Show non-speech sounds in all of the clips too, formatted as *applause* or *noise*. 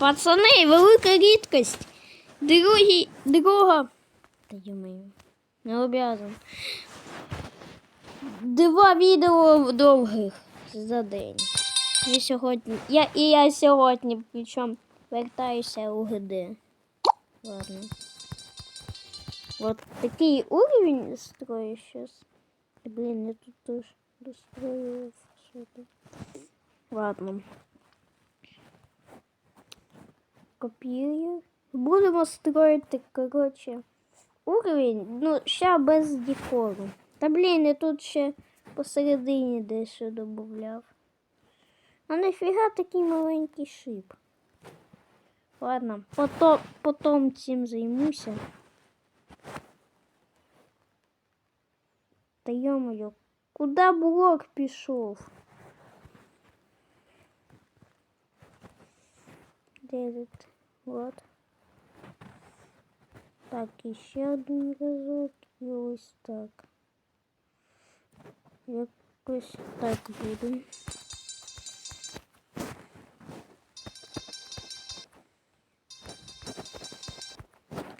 Пацани, велика рідкость. Другий, друга. Та йомаю, не обязан. Два відео довгих за день. І сьогодні. Я, і я сьогодні, причому вертаюся у ГД. Ладно. Вот такий уровень строю сейчас. Блин, я тут тоже достроил. Ладно. Копірую. Будемо строїти, коротше, уровень, ну, ще без декору. Та блін, я тут ще посередині дещо додавав. А нафіга такий маленький шип? Ладно, потом, потом цим займуся. Та йо-моє, куди блок пішов? Де этот? Вот. Так, ще один разок і ось так. Якось так буде.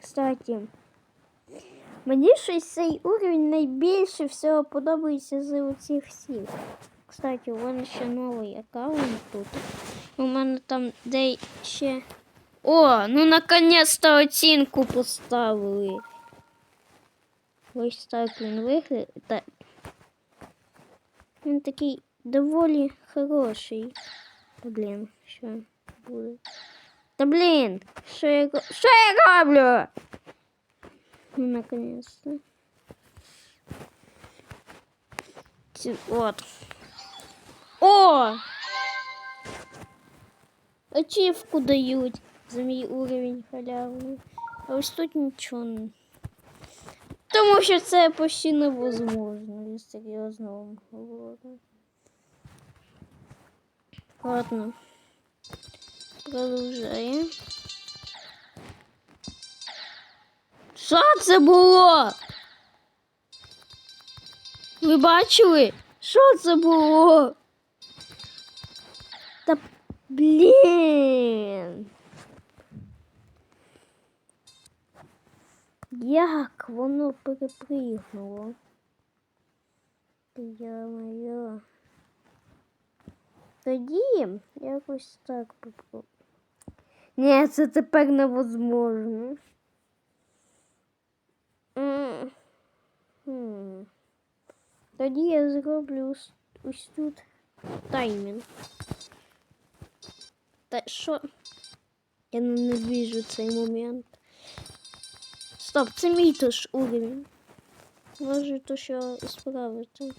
Кстати, мені щось цей уровень найбільше всього подобається з оцих всіх. Кстати, у мене ще новий аккаунт тут. У мене там де ще. О, ну наконец-то оцінку поставили. Ось так він виглядає. Він такий доволі хороший. Блін, що буде? Та блін, що я, ро- що я роблю? Ну, наконец-то. Ці- От. О! Ачівку дають за мій уровень халявний. А ось тут нічого. не- Тому що це почти невозможно, я серйозно вам говорю. Ладно. Продовжаємо. Що це було? Ви бачили? Що це було? Та блін. Як воно перепригнуло? Я-моє. Тоді якось так попробую. Ні, це тепер невозможно. М. Хм. Тоді я зроблю ось, ось тут таймінг. Та що? Я ненавижу цей момент. Стоп, це мій тож уровень. Може то що справити.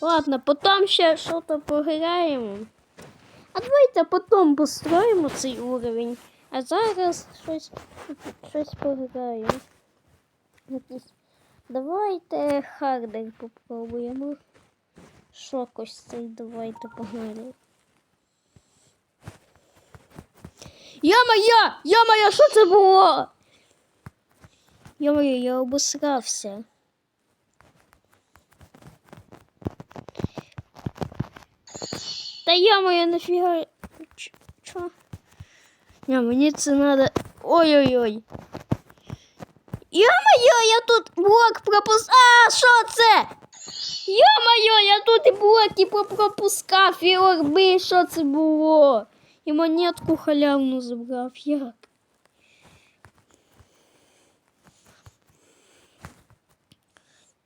Ладно, потім ще щось пограємо. А давайте потім построїмо цей уровень. А зараз щось, щось пограємо. Давайте хардер попробуємо. Шок ось цей давайте погнали. Йо-моє! Йо-моє, що це було? Йо-моє, я обосрався. Та йо-моє, нафіга... Ч- Чо? Ня, мені це надо... Ой-ой-ой. Йо-моє, я тут блок пропус... А, що це? Йо-моє, я тут і блоки попропускав, і орби, що це було? І монетку халявну забрав. Як?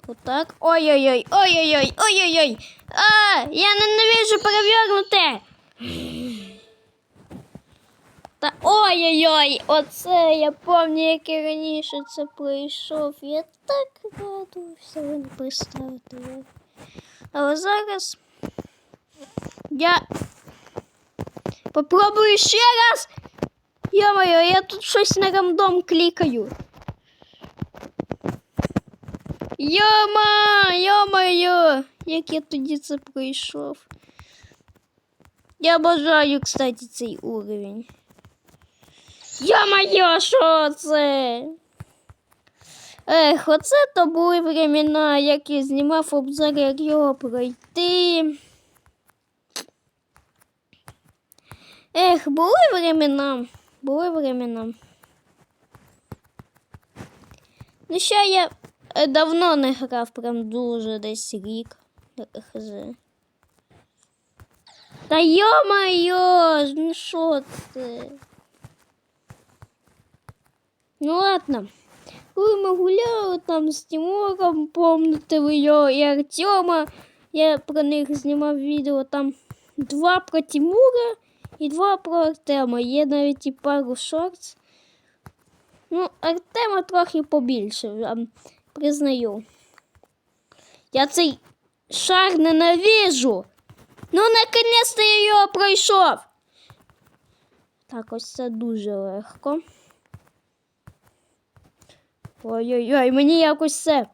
Отак. Ой-ой-ой, ой-ой-ой, ой-ой-ой. А, я ненавижу перевернути. Та ой-ой-ой, оце я пам'ятаю, як я раніше це пройшов. Я так радувався, ви не представите. як. Але зараз я попробую ще раз. Йо-моє, я тут щось на рандом клікаю. Йома, йо-моє, як я тоді це пройшов. Я бажаю, кстати, цей уровень. Йо-моє, що це? Ех, оце то були времена, як я знімав обзор, як його пройти. Ех, були времена. Були времена. Ну, ще я давно не грав, прям дуже десь рік. Хз. Та йо-моє, ну що це? Ну ладно. Ми гуляли там з Тимуром, помните ви його і Артема, я про них знімав відео, там два про Тимура і два про Артема. Є навіть і пару шортс. Ну, Артема трохи побільше, признаю. Я цей шар ненавижу. Ну, наконець-то я його пройшов. Так, ось це дуже легко. Ой-ой-ой, мені якось це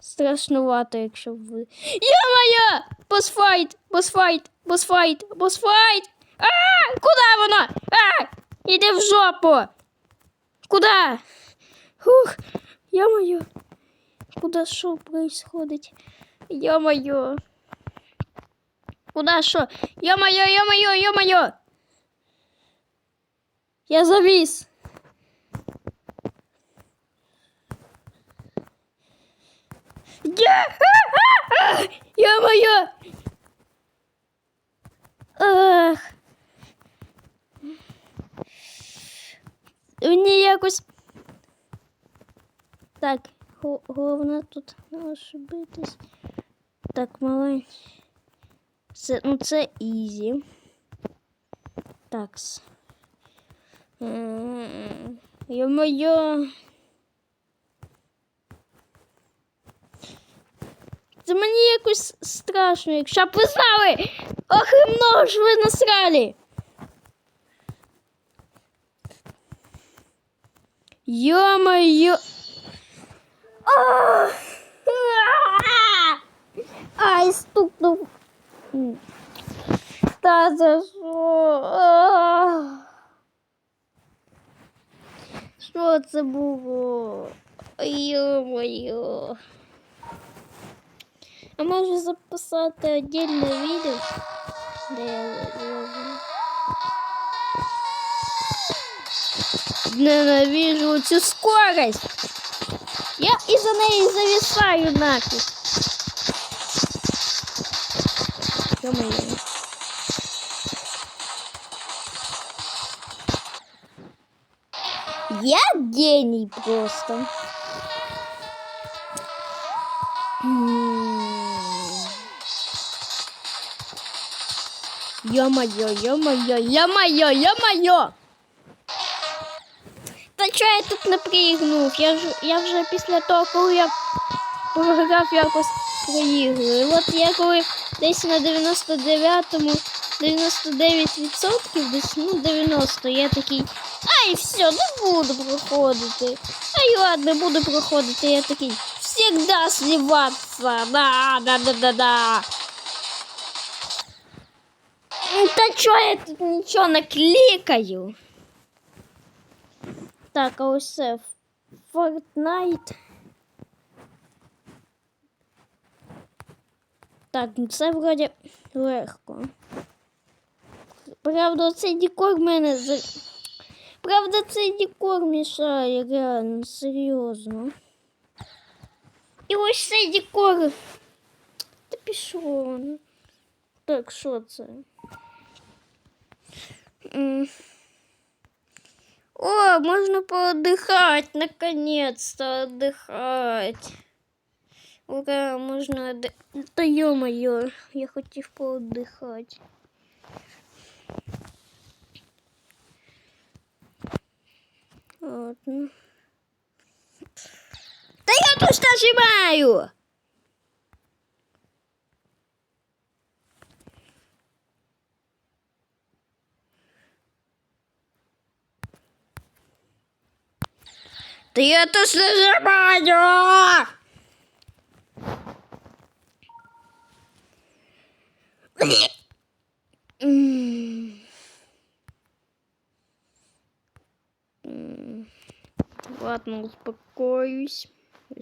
страшнувато, якщо ви. Йо-моє! Босфайт! Босфайт! Босфайт! Босфайт! А! Куда воно? А! Іди в жопу! Куда? Ух, йо-моє! Куда що происходить? Йо-моє! Куда що? Йо-моє, йо-моє, йо-моє! Я завис! *laughs* Ё-моё! Ах. Мені якось. Так, гол- головне тут не ошибитись. Так, маленький. Це, ну це ізі. Такс. М, Ё-моё. Це мені якось страшно, якщо б ви знали. Ох, і много ж ви насрали. Ё-моё. Ах! Ай, стукнув. Та за? Ах! Що це було? Ё-моё. А може записати отдельне відео, де я зроблю. Ненавижу цю скорость. Я із-за неї зависаю нафіг. Ё-моё. Я гений просто. Ё-моё, ё-моё, ё-моё, ё-моё! Я тут не приігнув? Я, я вже після того, коли я програв якось проігрую. От я коли десь на 99-му 99% десь, ну 90, я такий, ай, все, не буду проходити. Ай, ладно, буду проходити. Я такий, всегда сливаться, да, да, да, да, да. Ну, Та чого я тут нічого не клікаю? Так, а ось це Fortnite. Так, ну це вроді легко. Правда, цей декор в мене за... Правда, цей декор мішає, реально, серйозно. І ось цей декор. Та пішов. ну. Так, що це? О, можно поотдыхать, наконец-то отдыхать. Ура, можно отдыхать. Да ё-моё, я хотів поотдыхать. Ладно. Да я тут нажимаю! Да я тут нажимаю! Ладно, успокоюсь.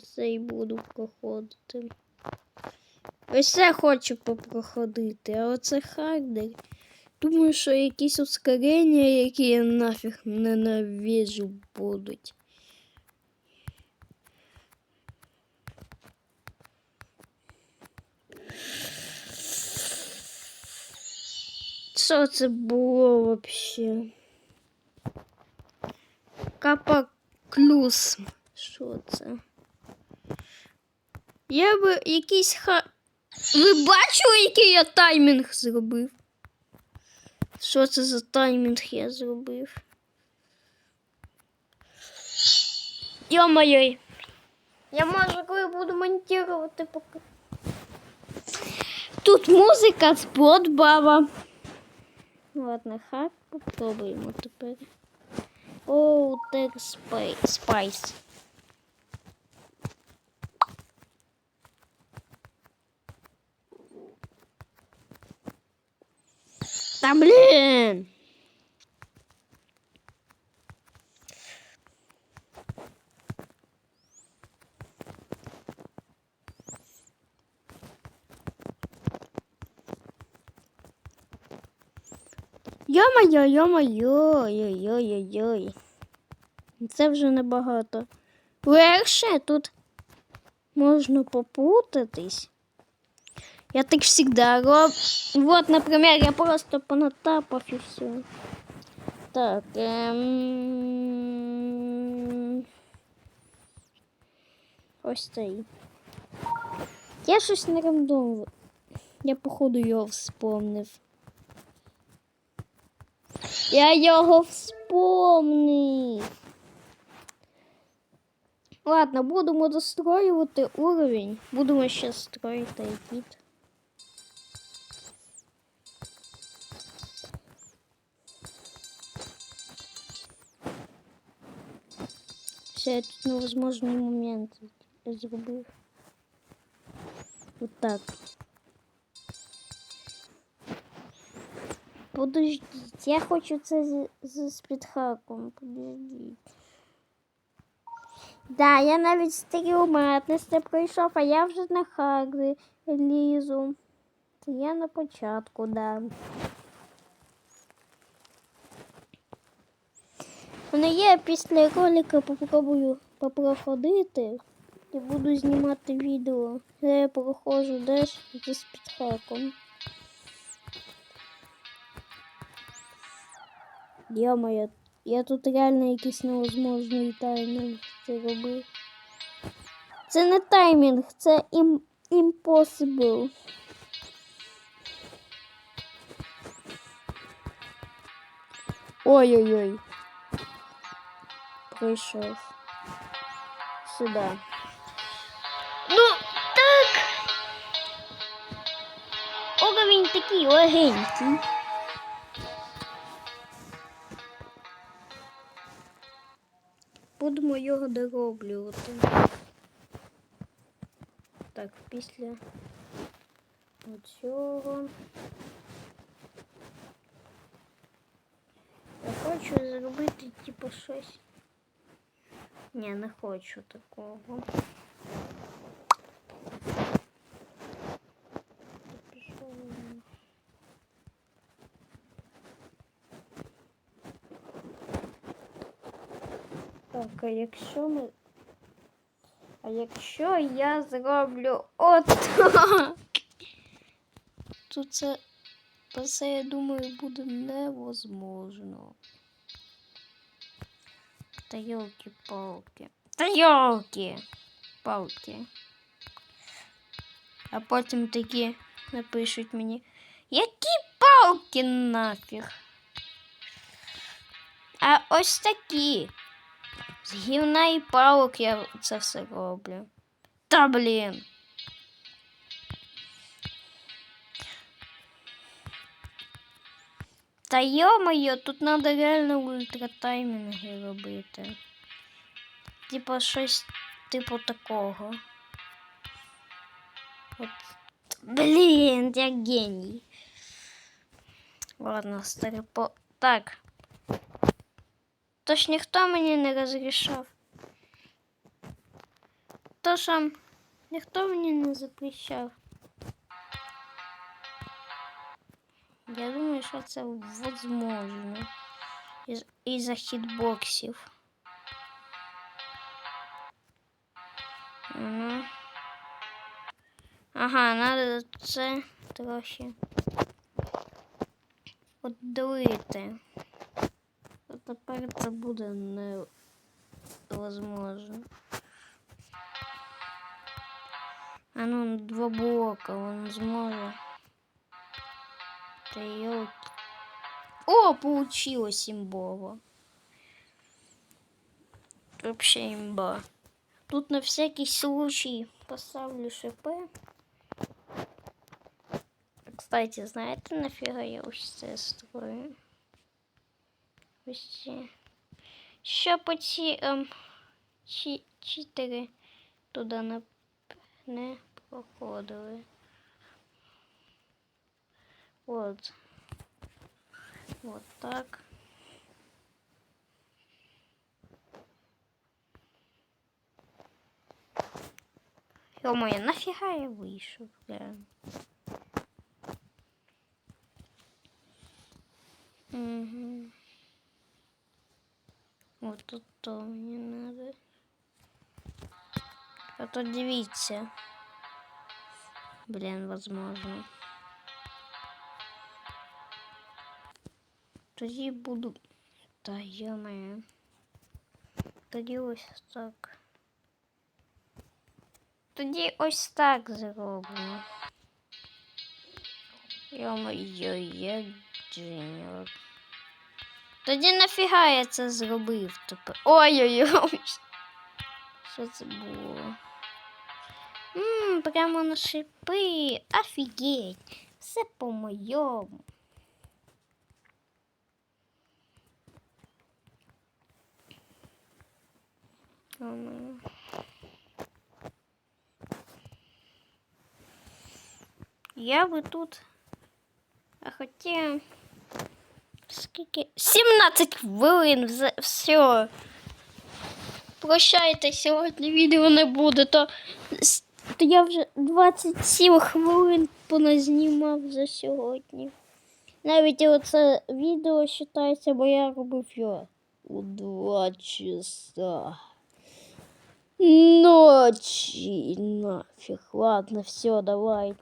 Це і буду проходити. Ось це хочу попроходити, а оце хардер. Думаю, що якісь ускорення, які я нафіг ненавижу, будуть. Що це було вообще? Капа клюс. Що це? Я би якийсь ха. Ви бачили, який я таймінг зробив? Що це за таймінг я зробив? Йо-моє. Я можу, коли буду монтувати, поки. Тут музика спот баба. Ладно, хак попробуємо тепер. Оу, так спай... спайс. Да блин! Йо-моє, йо-моє, йой-йой-йой. Це вже небагато. Легше тут можна попутатись. Я так всегда роб... Вот, например, я просто понатапав и все. Так. Ем... Ось цей. Я щось не рандомив. Я, походу, його вспомнив. Я його вспомнив. Ладно, будемо достроювати уровень. Будемо ще строїти якіт. Все, я тут невозможний момент зробив. Вот так. Подождіть, я хочу це з, з спідхаком. Подождіть. Да, я навіть стрілметність не пройшов, а я вже на хаги лізу. Я на початку, да. Ну, я після ролика попробую попроходити і буду знімати відео, де я проходжу десь зі спідхаком. Йо-моє, я тут реально якийсь невозможний таймінг це робив. Це не таймінг, це ім... impossible. Ой-ой-ой. Прийшов. Сюди. Ну, так. Уровень такий легенький. Будемо його дороблювати. Так, після цього. Я хочу зробити типу щось. Ні, не хочу такого. Так, а якщо ми. А якщо я зроблю отак, *laughs* то це, то це, я думаю, буде невозможно. Та йолки-палки. Та йолки! Палки. А потім такі напишуть мені. Які палки нафіг? А ось такі. З гівна і палок я це все роблю. Та блін. Та йо-моє, тут треба реально ультратаймінги робити. Типа щось типу такого. От. Блін, я геній. Ладно, старипо. Так. Тож ніхто мені не розрішав. Тож ам, ніхто мені не запрещав. Я думаю, що це возможно. Із, із-за хітбоксів. Ну. Ага, надо це трохи отдалити. Тепер це буде невозможно. А ну, два блока он зможе. Та ёлки. О, получилось имбово. Вообще имба. Тут на всякий случай поставлю ШП. Кстати, знаете, нафига я це строю? Ось ці. Щоб оці ем, чі, чотири туди не, не проходили. Вот. Вот так. Ё-моё, нафига я вышел, бля? Угу. То дивіться. Блин, возможно. Тоді буду. Та ё-моё. Тоді ось так. Тоді ось так зроблю. Йо-моє, я дженер. Тоді нафіга я це зробив тепер? Ой-ой-ой. *laughs* Що це було? Ммм, прямо на шипи. Офігеть. Все по-моєму. Я би тут. А хоча. Скільки? 17 хвилин все. Прощайте, сьогодні відео не буде, то, то я вже 27 хвилин поназнімав за сьогодні. Навіть оце відео вважається, бо я робив його у 2 часа. Ночи, нафиг. Ладно, все, давай.